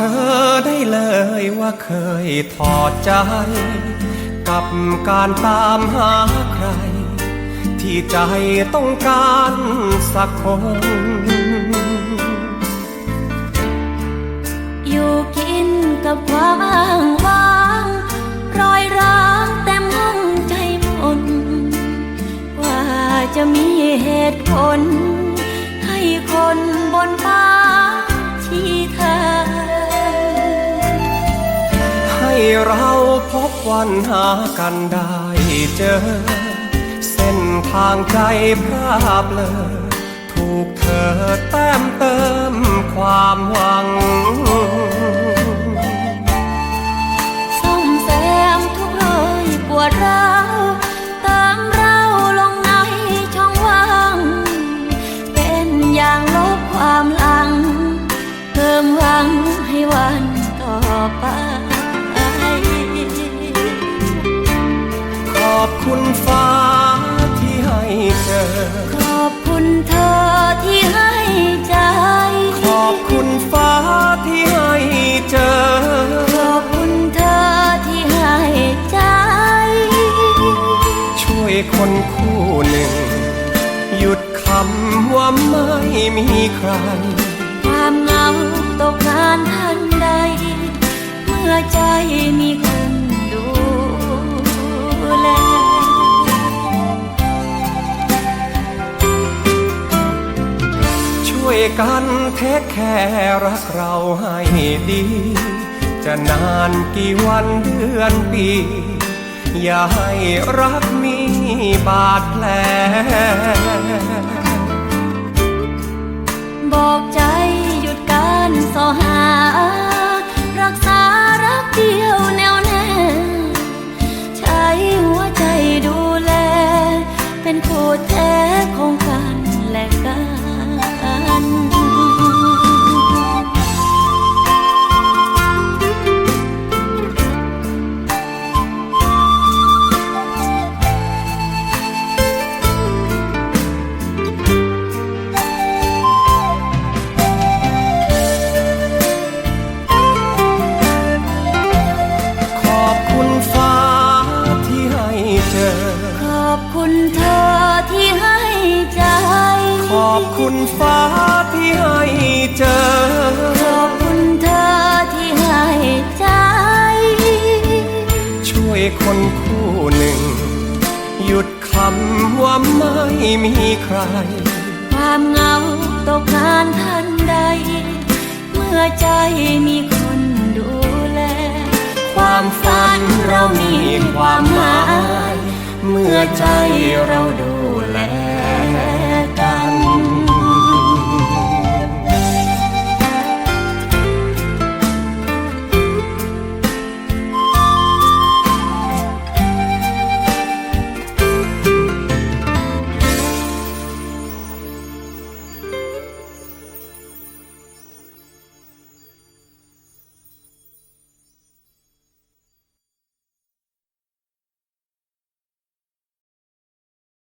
ธอได้เลยว่าเคยถอดใจ กับการตามหาใคร ที่ใจต้องการสักคน อยู่กินกับความอ้างว้างรอยร้างเต็มห้องใจหมดกว่าจะมีเหตุผล เราพบวันหากันได้เจอ เส้นทางใจพราบเลยถูกเธอแต้มเติมความหวังซ่อมแซมทุกรอยปวดร้าวเติมเราลงในช่องว่าง เป็นอย่างลบความหลัง เพิ่มหวังให้วันต่อไป อบคุณฟ้าที่ให้เจอขอบคุณเธอที่ให้ใจ ขอบคุณฟ้าที่ให้เจอ ขอบคุณเธอที่ให้ใจ ช่วยคนคู่หนึ่ง หยุดคำว่าไม่มีใคร ความเหงาตกงานทันใด เมื่อใจมีคน กันเทคแค่รักเราให้ดี จะนานกี่วันเดือนปี อย่าให้รักมีบาดแผลบอกใจหยุดการสอหา รักษารักเดียวแน่วแน่ ใช้หัวใจดูแล เป็นคู่แท้ของกันและกัน ขอบคุณฟ้าที่ให้เจอขอบคุณเธอที่ให้ใจ อบคุณฟ้าที่ให้เจอ ขอบคุณเธอที่ให้ใจ ช่วยคนคู่หนึ่ง หยุดคำว่าไม่มีใคร ความเหงาตกงานทันใด เมื่อใจมีคนดูแล ความฝันเรามีความหมาย เมื่อใจเราดู